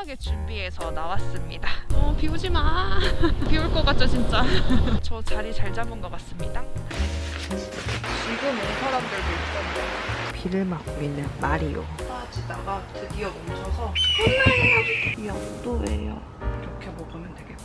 급하게 준비해서 나왔습니다. 어, 비 오지 마. 비 올 것 같죠, 진짜. 저 자리 잘 잡은 것 같습니다. 지금 온 사람들도 있던데. 비를 맞고 있는 마리오. 빠지다가 드디어 멈춰서 이 영도예요. 이렇게 먹으면 되겠고.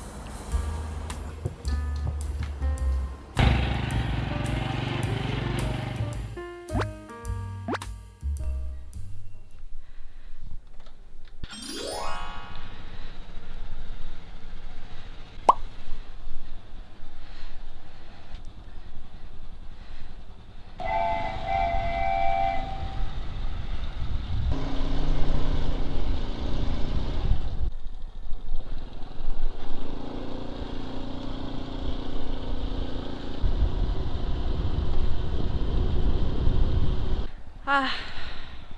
아,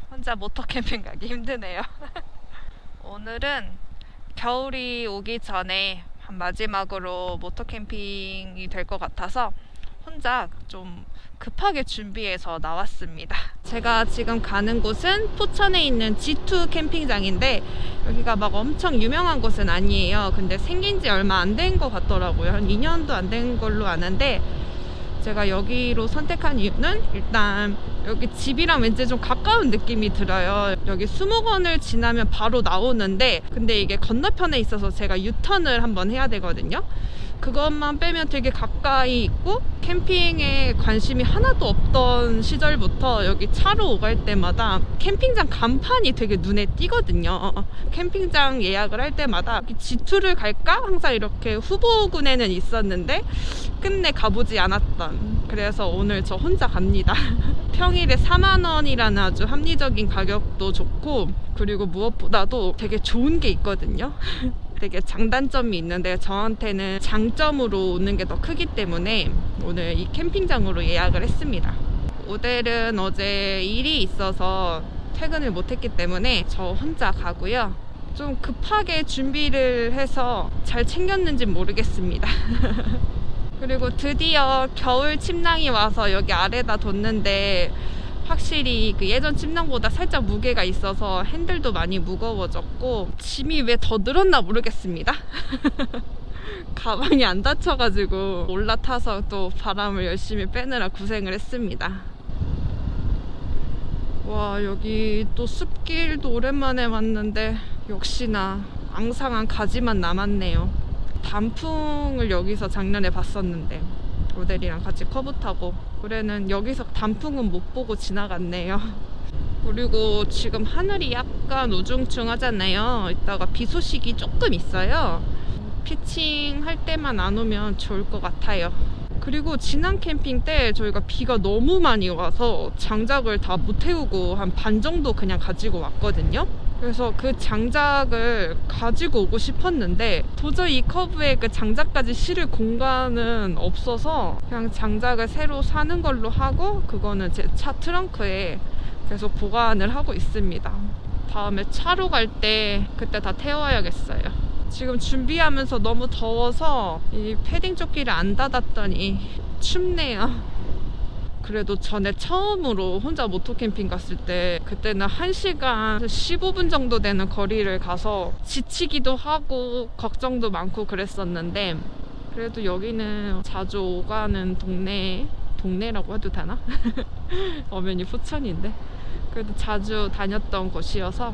혼자 모터 캠핑 가기 힘드네요. 오늘은 겨울이 오기 전에 한 마지막으로 모터 캠핑이 될 것 같아서 혼자 좀 급하게 준비해서 나왔습니다. 제가 지금 가는 곳은 포천에 있는 G2 캠핑장인데 여기가 막 엄청 유명한 곳은 아니에요. 근데 생긴 지 얼마 안 된 것 같더라고요. 한 2년도 안 된 걸로 아는데 제가 여기로 선택한 이유는 일단 여기 집이랑 왠지 좀 가까운 느낌이 들어요. 여기 수목원을 지나면 바로 나오는데 근데 이게 건너편에 있어서 제가 유턴을 한번 해야 되거든요. 그것만 빼면 되게 가까이 있고 캠핑에 관심이 하나도 없던 시절부터 여기 차로 오갈 때마다 캠핑장 간판이 되게 눈에 띄거든요. 캠핑장 예약을 할 때마다 G2를 갈까? 항상 이렇게 후보군에는 있었는데 끝내 가보지 않았던 그래서 오늘 저 혼자 갑니다. 평일에 4만 원이라는 아주 합리적인 가격도 좋고 그리고 무엇보다도 되게 좋은 게 있거든요. 되게 장단점이 있는데 저한테는 장점으로 오는 게 더 크기 때문에 오늘 이 캠핑장으로 예약을 했습니다. 오델은 어제 일이 있어서 퇴근을 못했기 때문에 저 혼자 가고요. 좀 급하게 준비를 해서 잘 챙겼는지 모르겠습니다. 그리고 드디어 겨울 침낭이 와서 여기 아래다 뒀는데 확실히 그 예전 침낭보다 살짝 무게가 있어서 핸들도 많이 무거워졌고 짐이 왜 더 늘었나 모르겠습니다. 가방이 안 닫혀가지고 올라타서 또 바람을 열심히 빼느라 고생을 했습니다. 와 여기 또 숲길도 오랜만에 왔는데 역시나 앙상한 가지만 남았네요. 단풍을 여기서 작년에 봤었는데 모델이랑 같이 커브 타고 올해는 여기서 단풍은 못 보고 지나갔네요. 그리고 지금 하늘이 약간 우중충 하잖아요. 이따가 비 소식이 조금 있어요. 피칭 할 때만 안 오면 좋을 것 같아요. 그리고 지난 캠핑 때 저희가 비가 너무 많이 와서 장작을 다 못 태우고 한 반 정도 그냥 가지고 왔거든요. 그래서 그 장작을 가지고 오고 싶었는데 도저히 이 커브에 그 장작까지 실을 공간은 없어서 그냥 장작을 새로 사는 걸로 하고 그거는 제 차 트렁크에 계속 보관을 하고 있습니다. 다음에 차로 갈 때 그때 다 태워야겠어요. 지금 준비하면서 너무 더워서 이 패딩 조끼를 안 닫았더니 춥네요. 그래도 전에 처음으로 혼자 모토캠핑 갔을 때 그때는 1시간 15분 정도 되는 거리를 가서 지치기도 하고 걱정도 많고 그랬었는데 그래도 여기는 자주 오가는 동네 동네라고 해도 되나? 엄연히 포천인데 그래도 자주 다녔던 곳이어서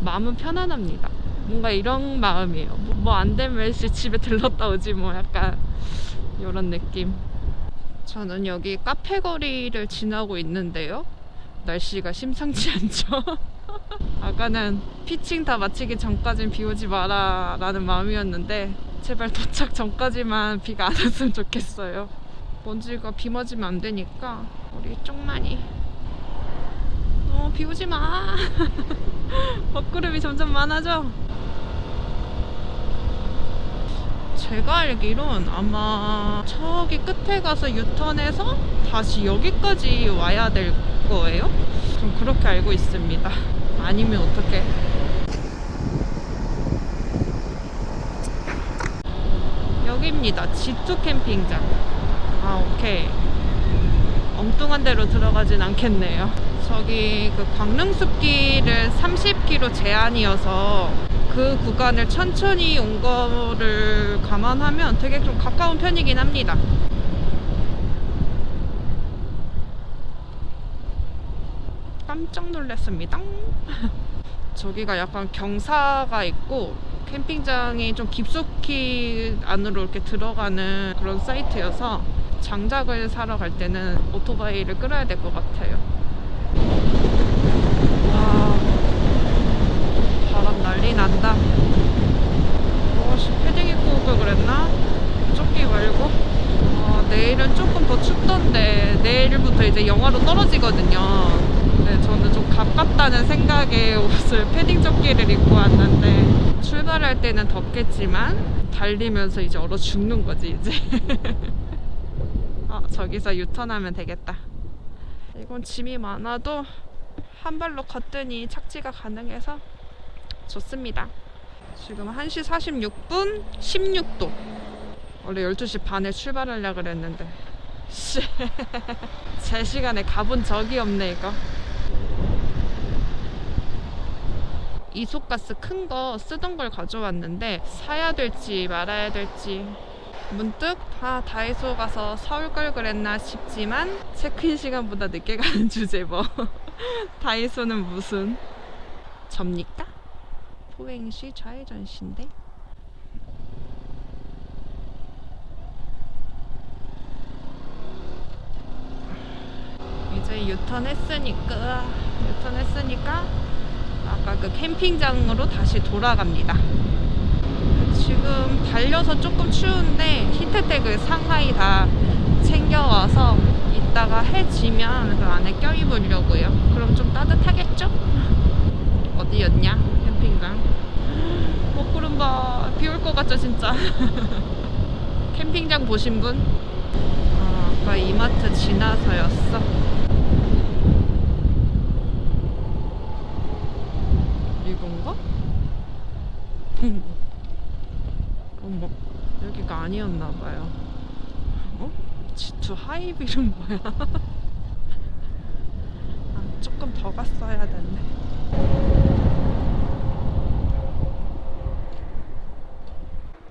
마음은 편안합니다. 뭔가 이런 마음이에요. 뭐 안 되면 씨 집에 들렀다 오지 뭐 약간 이런 느낌. 저는 여기 카페 거리를 지나고 있는데요. 날씨가 심상치 않죠? 아까는 피칭 다 마치기 전까진 비 오지 마라 라는 마음이었는데 제발 도착 전까지만 비가 안 왔으면 좋겠어요. 먼지가 비 맞으면 안 되니까 우리 쪽만이 어, 비 오지 마. 먹구름이 점점 많아져. 제가 알기론 아마 저기 끝에 가서 유턴해서 다시 여기까지 와야 될 거예요. 좀 그렇게 알고 있습니다. 아니면 어떡해. 여기입니다. G2 캠핑장. 아, 오케이. 엉뚱한 데로 들어가진 않겠네요. 저기 그 광릉숲길을 30km 제한이어서 그 구간을 천천히 온 거를 감안하면 되게 좀 가까운 편이긴 합니다. 깜짝 놀랐습니다. 저기가 약간 경사가 있고 캠핑장이 좀 깊숙이 안으로 이렇게 들어가는 그런 사이트여서 장작을 사러 갈 때는 오토바이를 끌어야 될 것 같아요. 와, 바람 난리 난다. 어씨 패딩 입고 올 걸 그랬나? 조끼 말고. 아, 내일은 조금 더 춥던데 내일부터 이제 영하로 떨어지거든요. 네, 저는 좀 가깝다는 생각에 옷을 패딩 조끼를 입고 왔는데 출발할 때는 덥겠지만 달리면서 이제 얼어 죽는 거지 이제. 아, 저기서 유턴하면 되겠다. 이건 짐이 많아도 한 발로 걷더니 착지가 가능해서 좋습니다. 지금 1시 46분 16도. 원래 12시 반에 출발하려고 그랬는데. 씨. 제 시간에 가본 적이 없네, 이거. 이소가스 큰 거 쓰던 걸 가져왔는데 사야 될지 말아야 될지 문득 아 다이소 가서 사올 걸 그랬나 싶지만 체크인 시간보다 늦게 가는 주제 뭐 다이소는 무슨 접니까? 포행시 좌회전시인데 이제 유턴했으니까 유턴했으니까 아까 그 캠핑장으로 다시 돌아갑니다. 지금 달려서 조금 추운데 히트텍을 상하이 다 챙겨와서 이따가 해 지면 그 안에 껴입으려고요. 그럼 좀 따뜻하겠죠? 어디였냐? 캠핑장. 먹구름 봐. 비 올 것 같죠, 진짜. 캠핑장 보신 분? 아, 아까 이마트 지나서였어. 이건가? 어머, 여기가 아니었나 봐요. 어? G2 하이빌은 뭐야? 아, 조금 더 갔어야 됐네.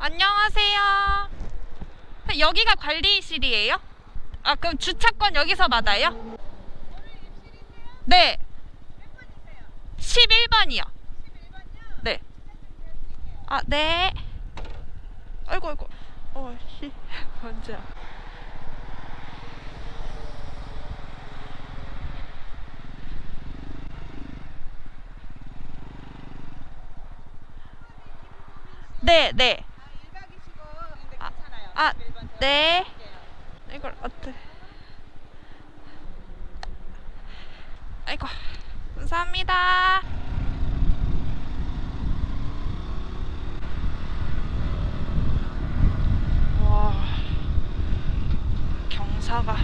안녕하세요. 여기가 관리실이에요? 아, 그럼 주차권 여기서 받아요? 네. 11번이요. 네. 아, 네. 아이고, 아이고. 어, 씨. 먼지야. 네, 네. 네. 이걸 어떻게. 아이고. 감사합니다. 와, 경사가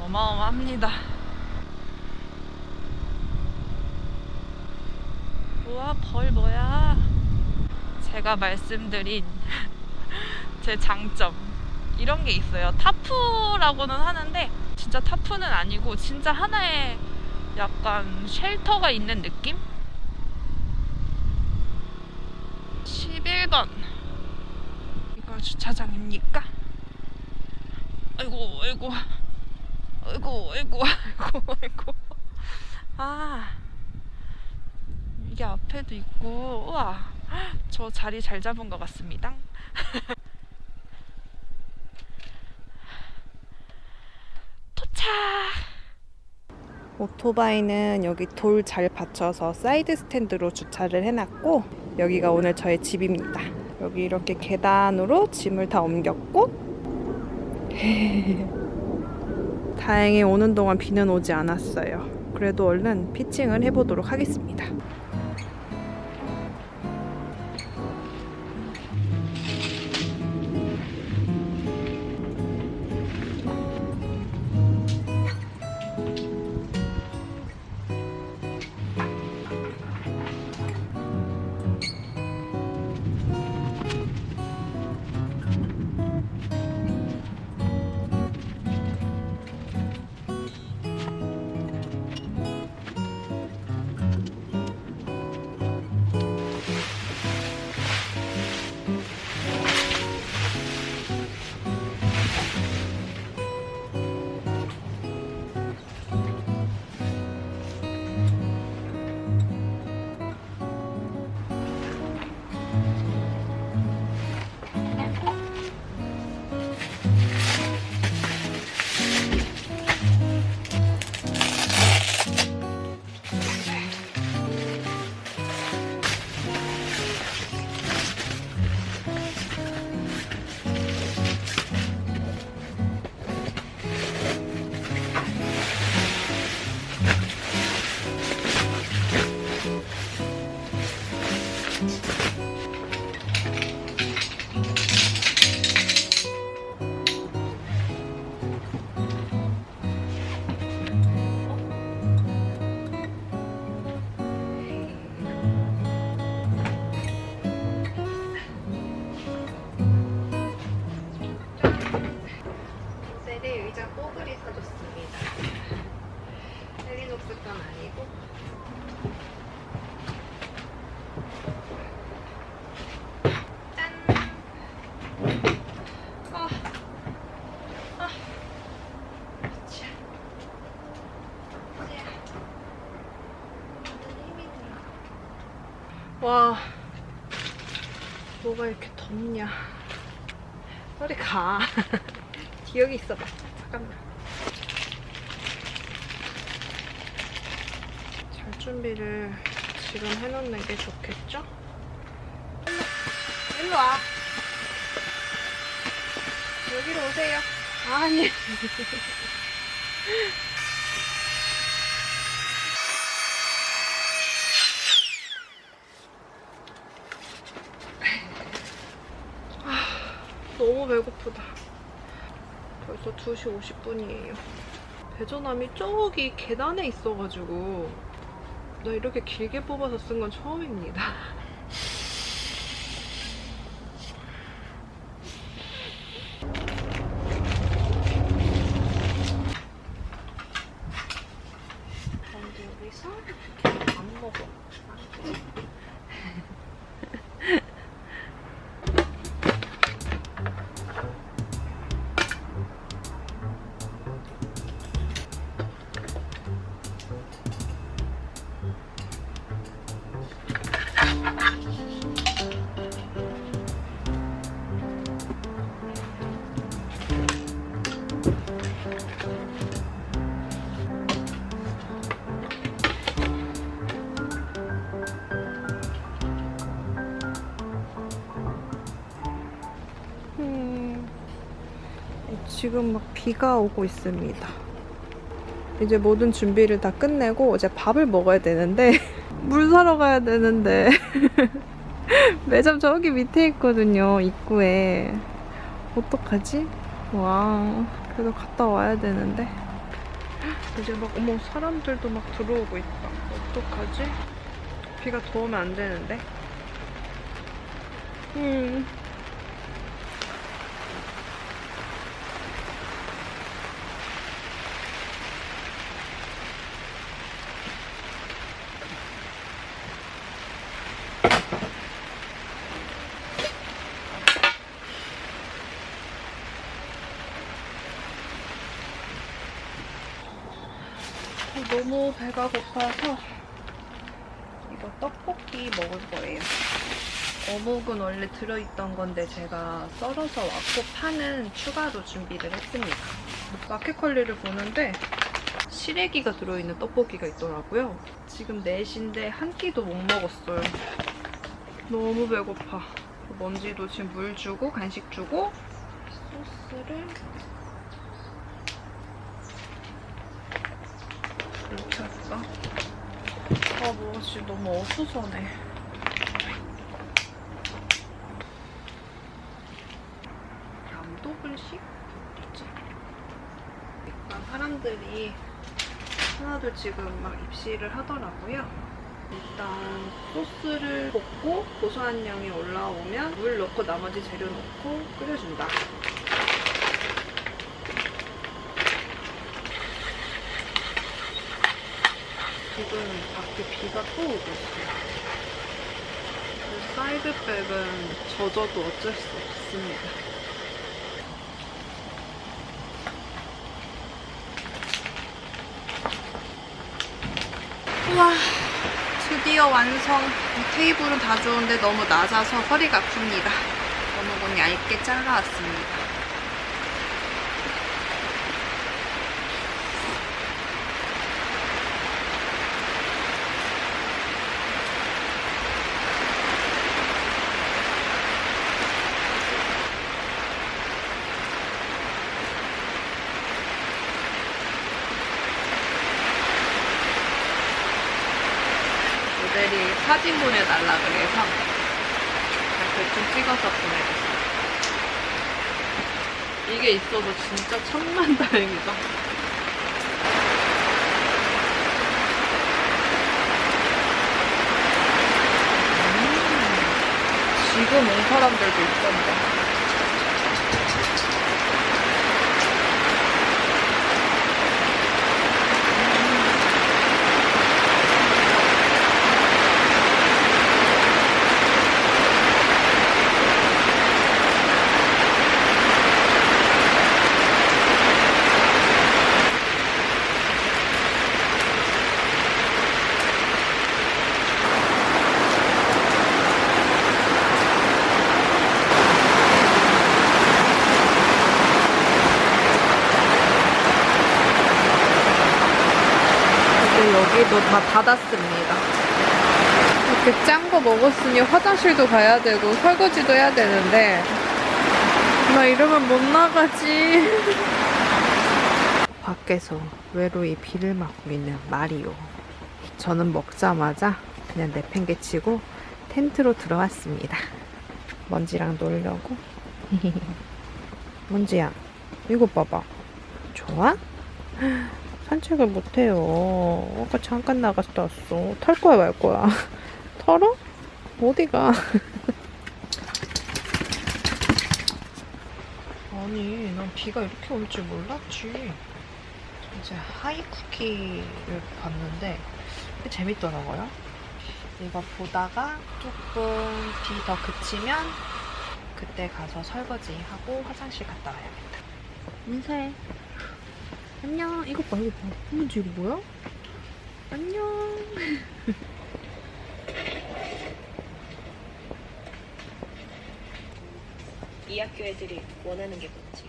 어마어마합니다. 우와, 벌 뭐야? 제가 말씀드린 제 장점. 이런 게 있어요. 타프라고는 하는데, 진짜 타프는 아니고, 진짜 하나의 약간 쉘터가 있는 느낌? 11번. 이거 주차장입니까? 아이고, 아이고. 아이고, 아이고, 아이고, 아이고. 아. 이게 앞에도 있고, 우와. 저 자리 잘 잡은 것 같습니다. 도착! 오토바이는 여기 돌 잘 받쳐서 사이드 스탠드로 주차를 해놨고 여기가 오늘 저의 집입니다. 여기 이렇게 계단으로 짐을 다 옮겼고 다행히 오는 동안 비는 오지 않았어요. 그래도 얼른 피칭을 해보도록 하겠습니다. 덥냐. 빨리 가. 여기 있어봐. 잠깐만. 잘 준비를 지금 해놓는 게 좋겠죠? 일로 와. 여기로 오세요. 아니. 9시 50분이에요. 대전함이 저기 계단에 있어가지고 나 이렇게 길게 뽑아서 쓴 건 처음입니다. 지금 막 비가 오고 있습니다. 이제 모든 준비를 다 끝내고 이제 밥을 먹어야 되는데 물 사러 가야 되는데 매점 저기 밑에 있거든요 입구에 어떡하지? 와 그래도 갔다 와야 되는데 이제 막 어머 사람들도 막 들어오고 있다 어떡하지? 비가 더 오면 안 되는데 음 너무 배가 고파서 이거 떡볶이 먹을 거예요. 어묵은 원래 들어있던 건데 제가 썰어서 왔고 파는 추가로 준비를 했습니다. 마켓컬리를 보는데 시래기가 들어있는 떡볶이가 있더라고요. 지금 4시인데 한 끼도 못 먹었어요. 너무 배고파. 먼지도 지금 물 주고 간식 주고 소스를 할까? 아, 뭐, 지금 너무 어수선해. 양도글식? 뭐지? 일단 사람들이 하나둘 지금 막 입시를 하더라고요. 일단 소스를 볶고 고소한 양이 올라오면 물 넣고 나머지 재료 넣고 끓여준다. 지금 밖에 비가 또 오고 있어요. 그 사이드백은 젖어도 어쩔 수 없습니다. 우와, 드디어 완성. 이 테이블은 다 좋은데 너무 낮아서 허리가 아픕니다. 어묵은 얇게 잘라왔습니다. 모델이 사진 보내달라 그래서 좀 찍어서 보내겠어. 이게 있어서 진짜 천만 다행이다. 지금 온 사람들도 있던데. 이제 여기도 다 닫았습니다. 이렇게 짠 거 먹었으니 화장실도 가야 되고 설거지도 해야 되는데 나 이러면 못 나가지. 밖에서 외로이 비를 맞고 있는 마리오. 저는 먹자마자 그냥 내팽개치고 텐트로 들어왔습니다. 먼지랑 놀려고. 먼지야, 이거 봐봐. 좋아? 산책을 못해요. 아까 잠깐 나갔다 왔어. 탈 거야, 말 거야? 털어? 어디가? 아니, 난 비가 이렇게 올 줄 몰랐지. 이제 하이쿠키를 봤는데 꽤 재밌더라고요. 이거 보다가 조금 비 더 그치면 그때 가서 설거지하고 화장실 갔다 와야겠다. 인사해. 안녕. 이거 봐, 이거 봐. 어머지 이거 뭐야? 안녕. 이 학교 애들이 원하는 게 뭔지.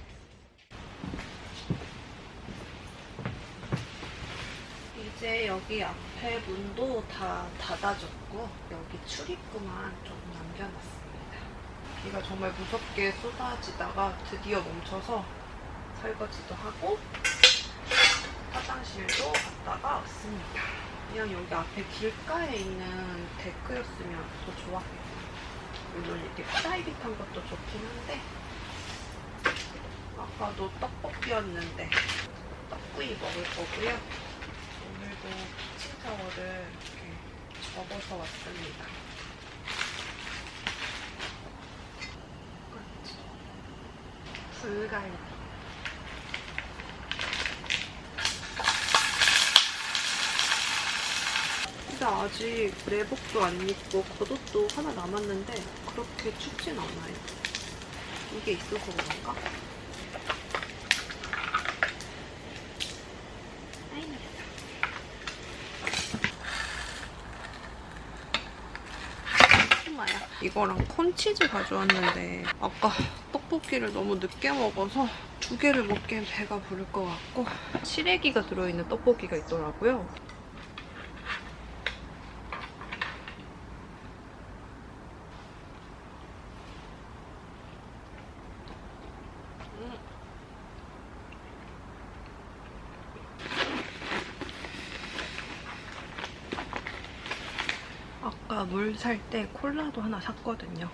이제 여기 앞에 문도 다 닫아줬고 여기 출입구만 좀 남겨놨습니다. 비가 정말 무섭게 쏟아지다가 드디어 멈춰서 설거지도 하고 화장실도 갔다가 왔습니다. 그냥 여기 앞에 길가에 있는 데크였으면 더 좋았겠네요. 물론 이렇게 프라이빗한 것도 좋긴 한데 아까도 떡볶이였는데 떡구이 먹을 거고요. 오늘도 키친타워를 이렇게 접어서 왔습니다. 끝. 불갈비. 근데 아직 내복도 안 입고 겉옷도 하나 남았는데 그렇게 춥진 않아요. 이게 있어서 그런가? 이거랑 콘치즈 가져왔는데 아까 떡볶이를 너무 늦게 먹어서 두 개를 먹기엔 배가 부를 것 같고 시래기가 들어있는 떡볶이가 있더라고요. 아까 물 살 때 콜라도 하나 샀거든요.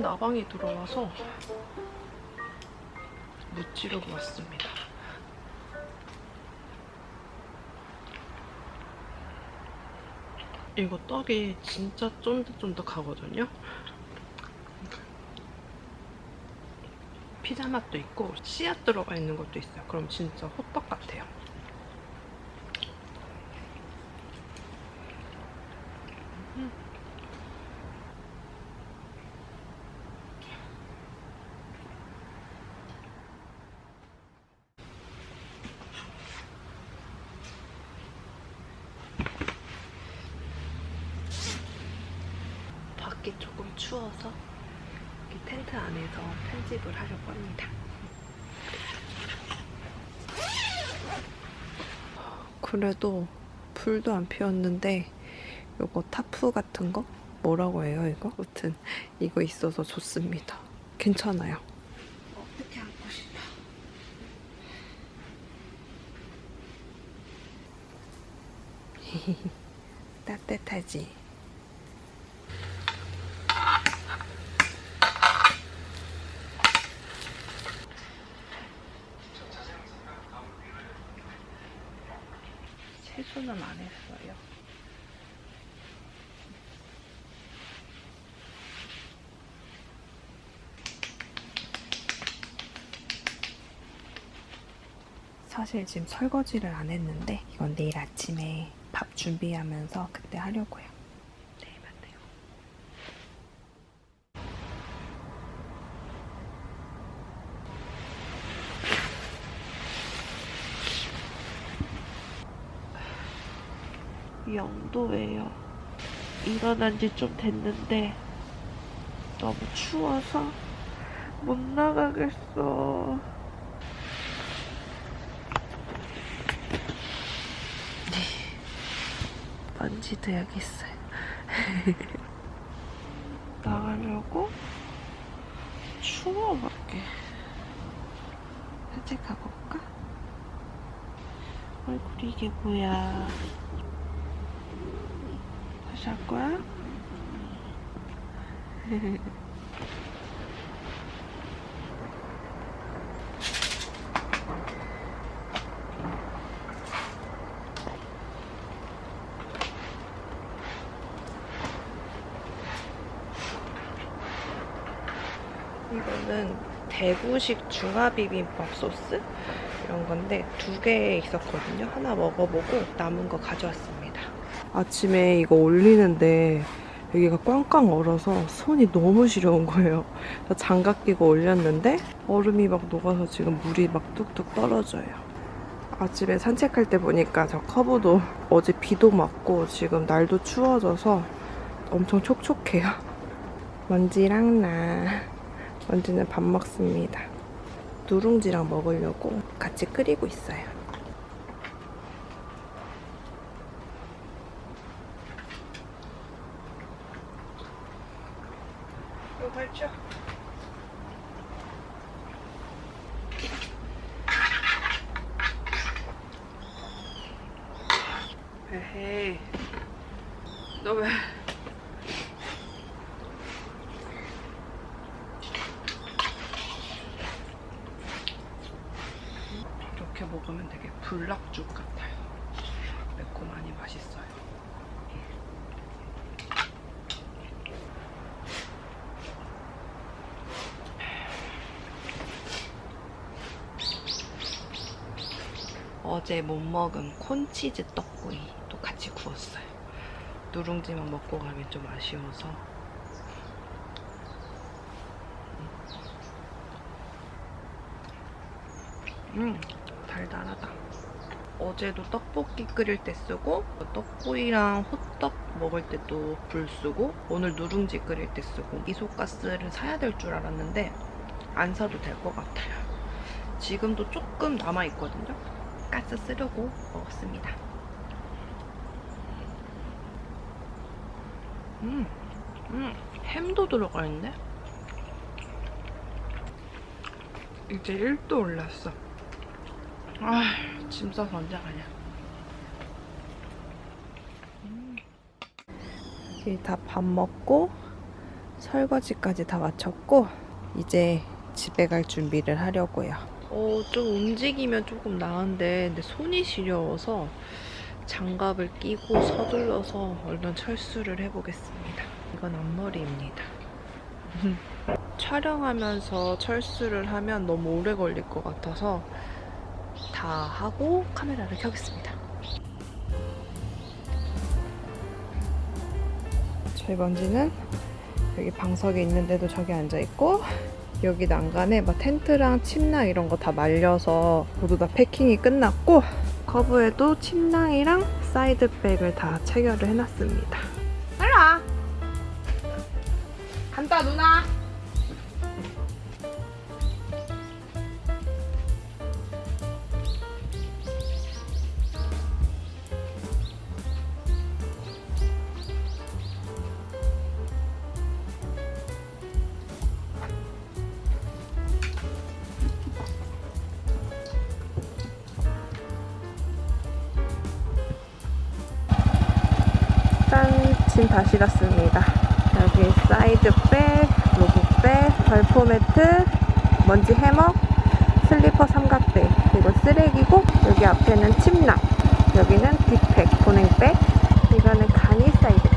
큰 나방이 들어와서 무찌르고 왔습니다. 이거 떡이 진짜 쫀득쫀득하거든요. 피자 맛도 있고 씨앗 들어가 있는 것도 있어요. 그럼 진짜 호떡 같아요. 밖이 조금 추워서 이 텐트 안에서 편집을 하려고 합니다. 그래도 불도 안 피웠는데 요거 타프 같은 거 뭐라고 해요 이거? 아무튼 이거 있어서 좋습니다. 괜찮아요. 어떻게 안고 싶어? 따뜻하지? 세수는 안 했어요. 사실 지금 설거지를 안 했는데 이건 내일 아침에 밥 준비하면서 그때 하려고요. 내일 만나요. 영도예요. 일어난 지 좀 됐는데 너무 추워서 못 나가겠어. 먼지도 여기 있어요. 나가려고 추워 밖에. 산책 가볼까? 얼굴 이게 뭐야? 다시 할 거야? 이거는 대구식 중화 비빔밥 소스 이런 건데 두 개 있었거든요. 하나 먹어보고 남은 거 가져왔습니다. 아침에 이거 올리는데 여기가 꽝꽝 얼어서 손이 너무 시려운 거예요. 장갑 끼고 올렸는데 얼음이 막 녹아서 지금 물이 막 뚝뚝 떨어져요. 아침에 산책할 때 보니까 저 커브도 어제 비도 맞고 지금 날도 추워져서 엄청 촉촉해요. 먼지랑 나. 먼지는 밥 먹습니다. 누룽지랑 먹으려고 같이 끓이고 있어요. 이거 갈죠? 에헤이. 너 왜? 이렇게 먹으면 되게 불락죽 같아요. 매콤하니 맛있어요. 어제 못 먹은 콘치즈 떡구이도 같이 구웠어요. 누룽지만 먹고 가면 좀 아쉬워서 음, 달달하다. 어제도 떡볶이 끓일 때 쓰고 떡구이랑 호떡 먹을 때도 불 쓰고 오늘 누룽지 끓일 때 쓰고 이소가스를 사야 될 줄 알았는데 안 사도 될 것 같아요. 지금도 조금 남아 있거든요. 가스 쓰려고 먹었습니다. 음, 음, 햄도 들어가 있네. 이제 1도 올랐어. 아, 짐 싸서 언제 가냐. 여기 다밥 먹고 설거지까지 다 마쳤고 이제 집에 갈 준비를 하려고요. 어, 좀 움직이면 조금 나은데 근데 손이 시려워서 장갑을 끼고 서둘러서 얼른 철수를 해보겠습니다. 이건 앞머리입니다. 촬영하면서 철수를 하면 너무 오래 걸릴 것 같아서 다 하고 카메라를 켜겠습니다. 저희 먼지는 여기 방석에 있는데도 저기 앉아 있고 여기 난간에 막 텐트랑 침낭 이런 거 다 말려서 모두 다 패킹이 끝났고 커브에도 침낭이랑 사이드백을 다 체결을 해놨습니다. 와. 간다 누나. 짐다 실었습니다. 여기 사이드백, 로브백, 발포 매트, 먼지 해먹, 슬리퍼 삼각대, 그리고 쓰레기고 여기 앞에는 침낭, 여기는 뒷팩, 보냉백, 이거는 간이 사이드백이라고